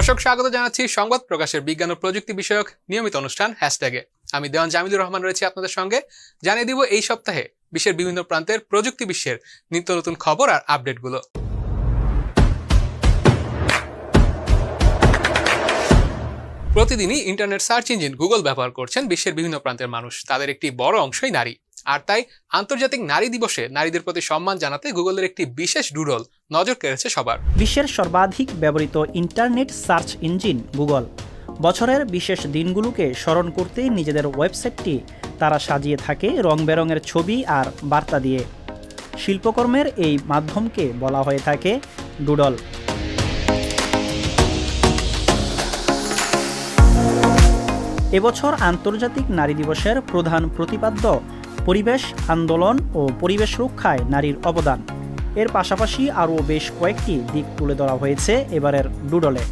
দর্শক, স্বাগত জানাচ্ছি সংবাদ প্রকাশের বিজ্ঞান ও প্রযুক্তি বিষয়ক নিয়মিত অনুষ্ঠান হ্যাশট্যাগে আমি দেওয়ান জামিদুর রহমান রয়েছি আপনাদের সঙ্গে। জানিয়ে দিব এই সপ্তাহে বিশ্বের বিভিন্ন প্রান্তের প্রযুক্তি বিশ্বের নিত্য নতুন খবর আর আপডেটগুলো। প্রতিদিনই ইন্টারনেট সার্চ ইঞ্জিন গুগল ব্যবহার করছেন বিশ্বের বিভিন্ন প্রান্তের মানুষ। তাদের একটি বড় অংশই নারী। আর তাই আন্তর্জাতিক নারী দিবসে নারীদের প্রতি সম্মান জানাতে গুগলের একটি বিশেষ ডুডল নজর কেড়েছে সবার। বিশ্বের সর্বাধিক ব্যবহৃত ইন্টারনেট সার্চ ইঞ্জিন গুগল। বছরের বিশেষ দিনগুলোকে স্মরণ করতে নিজেদের ওয়েবসাইটটি তারা সাজিয়ে থাকে রং বেরঙের ছবি আর বার্তা দিয়ে। শিল্পকর্মের এই মাধ্যমকে বলা হয়ে থাকে ডুডল। এবছর আন্তর্জাতিক নারী দিবসের প্রধান প্রতিপাদ্য পরিবেশ, আন্দোলন ও পরিবেশ রক্ষায় নারীর অবদান। এর পাশাপাশি আরও বেশ কয়েকটি দিক তুলে ধরা হয়েছে এবারের ডুডলে।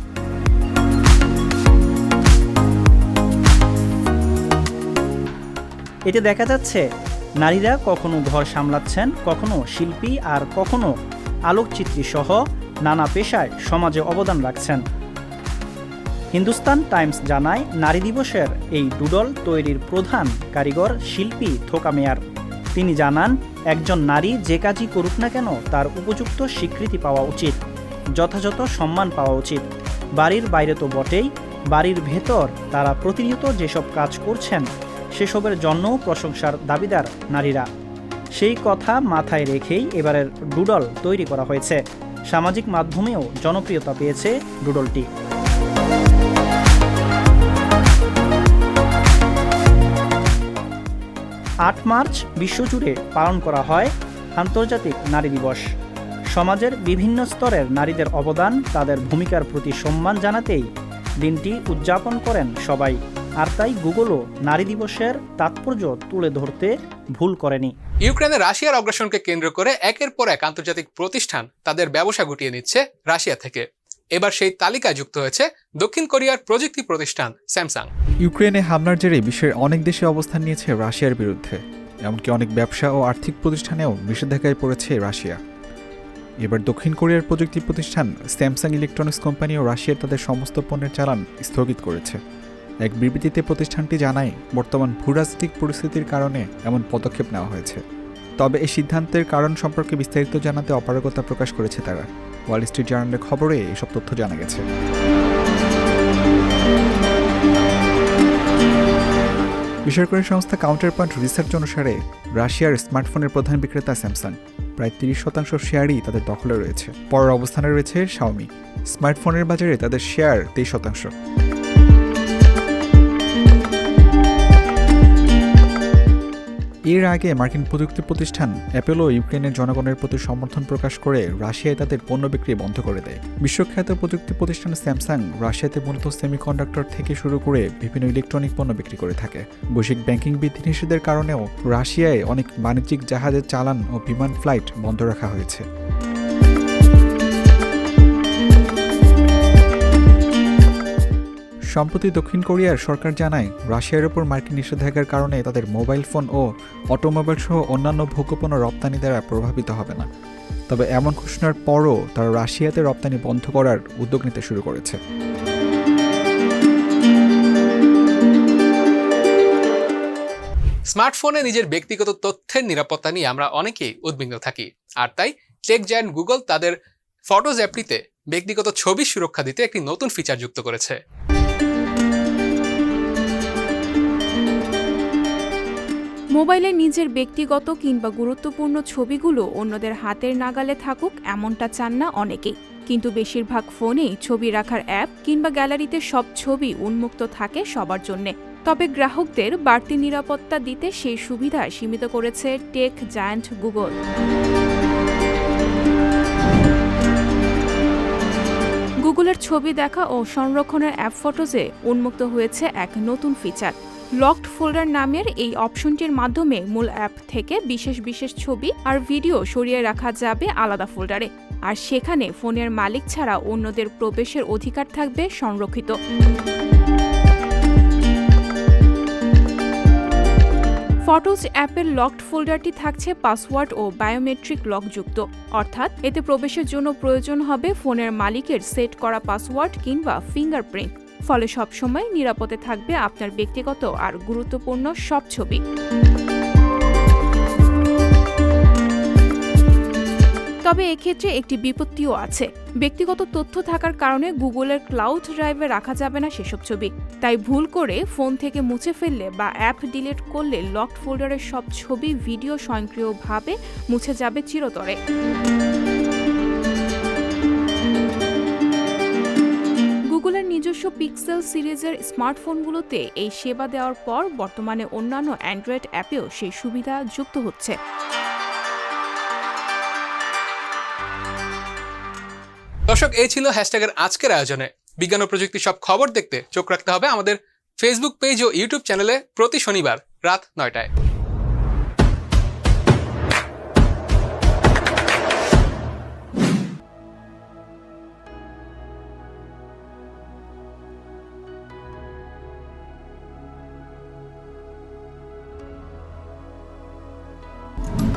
এতে দেখা যাচ্ছে, নারীরা কখনো ঘর সামলাচ্ছেন, কখনো শিল্পী আর কখনো আলোকচিত্রী সহ নানা পেশায় সমাজে অবদান রাখছেন। হিন্দুস্তান টাইমস জানায়, নারী দিবসের এই ডুডল তৈরির প্রধান কারিগর শিল্পী থোকা মেয়ার। তিনি জানান, একজন নারী যে কাজই করুক না কেন, তার উপযুক্ত স্বীকৃতি পাওয়া উচিত, যথাযথ সম্মান পাওয়া উচিত। বাড়ির বাইরে তো বটেই, বাড়ির ভেতর তারা প্রতিনিয়ত যেসব কাজ করছেন, সেসবের জন্যও প্রশংসার দাবিদার নারীরা। সেই কথা মাথায় রেখেই এবারের ডুডল তৈরি করা হয়েছে। সামাজিক মাধ্যমেও জনপ্রিয়তা পেয়েছে ডুডলটি। আট মার্চ বিশ্বজুড়ে পালন করা হয় আন্তর্জাতিক নারী দিবস। সমাজের বিভিন্ন স্তরের নারীদের অবদান, তাদের ভূমিকার প্রতি সম্মান জানাতেই দিনটি উদযাপন করেন সবাই। আর তাই গুগলও নারী দিবসের তাৎপর্য তুলে ধরতে ভুল করেনি। ইউক্রেনে রাশিয়ার অগ্রাসনকে কেন্দ্র করে একের পর এক আন্তর্জাতিক প্রতিষ্ঠান তাদের ব্যবসা গুটিয়ে নিচ্ছে রাশিয়া থেকে। এবার সেই তালিকায় যুক্ত হয়েছে দক্ষিণ কোরিয়ার প্রযুক্তি প্রতিষ্ঠান স্যামসাং। ইউক্রেনে হামলার জেরে বিশ্বের অনেক দেশে অবস্থান নিয়েছে রাশিয়ার বিরুদ্ধে, এমনকি অনেক ব্যবসা ও আর্থিক প্রতিষ্ঠানেও নিষেধাজ্ঞায় পড়েছে রাশিয়া। এবার দক্ষিণ কোরিয়ার প্রযুক্তি প্রতিষ্ঠান স্যামসাং ইলেকট্রনিক্স কোম্পানিও রাশিয়ার তাদের সমস্ত পণ্যের চালান স্থগিত করেছে। এক বিবৃতিতে প্রতিষ্ঠানটি জানায়, বর্তমান ভূরাজনৈতিক পরিস্থিতির কারণে এমন পদক্ষেপ নেওয়া হয়েছে। তবে এই সিদ্ধান্তের কারণ সম্পর্কে বিস্তারিত জানাতে অপারগতা প্রকাশ করেছে তারা। ওয়াল স্ট্রিট জার্নালের খবরে এসব তথ্য জানা গেছে। বেসরকারি সংস্থা কাউন্টার পয়েন্ট রিসার্চ অনুসারে রাশিয়ার স্মার্টফোনের প্রধান বিক্রেতা স্যামসাং, প্রায় তিরিশ শতাংশ শেয়ারই তাদের দখলে রয়েছে। পরের অবস্থানে রয়েছে শাওমি স্মার্টফোনের বাজারে তাদের শেয়ার তেইশ শতাংশ। এর আগে মার্কিন প্রযুক্তি প্রতিষ্ঠান অ্যাপেলো ইউক্রেনের জনগণের প্রতি সমর্থন প্রকাশ করে রাশিয়ায় তাদের পণ্য বিক্রি বন্ধ করে দেয়। বিশ্বখ্যাত প্রযুক্তি প্রতিষ্ঠান স্যামসাং রাশিয়াতে মূলত সেমিকন্ডাক্টর থেকে শুরু করে বিভিন্ন ইলেকট্রনিক পণ্য বিক্রি করে থাকে। বৈশ্বিক ব্যাংকিং বিধিনিষেধের কারণেও রাশিয়ায় অনেক বাণিজ্যিক জাহাজের চালান ও বিমান ফ্লাইট বন্ধ রাখা হয়েছে। সম্প্রতি দক্ষিণ কোরিয়ার সরকার জানায়, রাশিয়ার ওপর মার্কিন নিষেধাজ্ঞার কারণে তাদের মোবাইল ফোন ও অটোমোবাইল সহ অন্যান্য ভোগ্যপণ্য রপ্তানি দ্বারা প্রভাবিত হবে না। তবে এমন ঘোষণার পরও তারা রাশিয়াতে রপ্তানি বন্ধ করার উদ্যোগ নিতে শুরু করেছে। স্মার্টফোনে নিজের ব্যক্তিগত তথ্যের নিরাপত্তা নিয়ে আমরা অনেকেই উদ্বিগ্ন থাকি। আর তাই টেক জায়ান্ট গুগল তাদের ফটোজ অ্যাপটিতে ব্যক্তিগত ছবি সুরক্ষা দিতে একটি নতুন ফিচার যুক্ত করেছে। মোবাইলে নিজের ব্যক্তিগত কিংবা গুরুত্বপূর্ণ ছবিগুলো অন্যদের হাতের নাগালে থাকুক, এমনটা চান না অনেকেই। কিন্তু বেশিরভাগ ফোনেই ছবি রাখার অ্যাপ কিংবা গ্যালারিতে সব ছবি উন্মুক্ত থাকে সবার জন্যে। তবে গ্রাহকদের বাড়তি নিরাপত্তা দিতে সেই সুবিধা সীমিত করেছে টেক জায়ান্ট গুগল। গুগলের ছবি দেখা ও সংরক্ষণের অ্যাপ ফটোজে উন্মুক্ত হয়েছে এক নতুন ফিচার। লকড ফোল্ডার নামের এই অপশনটির মাধ্যমে মূল অ্যাপ থেকে বিশেষ বিশেষ ছবি আর ভিডিও সরিয়ে রাখা যাবে আলাদা ফোল্ডারে আর সেখানে ফোনের মালিক ছাড়া অন্যদের প্রবেশের অধিকার থাকবে সংরক্ষিত। ফটোজ অ্যাপের লকড ফোল্ডারটি থাকছে পাসওয়ার্ড ও বায়োমেট্রিক লকযুক্ত অর্থাৎ এতে প্রবেশের জন্য প্রয়োজন হবে ফোনের মালিকের সেট করা পাসওয়ার্ড কিংবা ফিঙ্গারপ্রিন্ট ফলে সবসময় নিরাপদে থাকবে আপনার ব্যক্তিগত আর গুরুত্বপূর্ণ সব ছবি। তবে এক্ষেত্রে একটি বিপত্তিও আছে। ব্যক্তিগত তথ্য থাকার কারণে গুগলের ক্লাউড ড্রাইভে রাখা যাবে না সেসব ছবি। তাই ভুল করে ফোন থেকে মুছে ফেললে বা অ্যাপ ডিলিট করলে লকড ফোল্ডারের সব ছবি ভিডিও স্বয়ংক্রিয়ভাবে মুছে যাবে চিরতরে। নিজস্ব পিক্সেল সিরিজের স্মার্টফোনগুলোতে এই সেবা দেওয়ার পর বর্তমানে অন্যান্য অ্যান্ড্রয়েড অ্যাপেও সেই সুবিধা যুক্ত হচ্ছে। দর্শক, এই ছিল হ্যাশট্যাগের আজকের আয়োজনে। বিজ্ঞান ও প্রযুক্তি সব খবর দেখতে চোখ রাখতে হবে আমাদের ফেসবুক পেজ ও ইউটিউব চ্যানেলে প্রতি শনিবার রাত নয়টায়।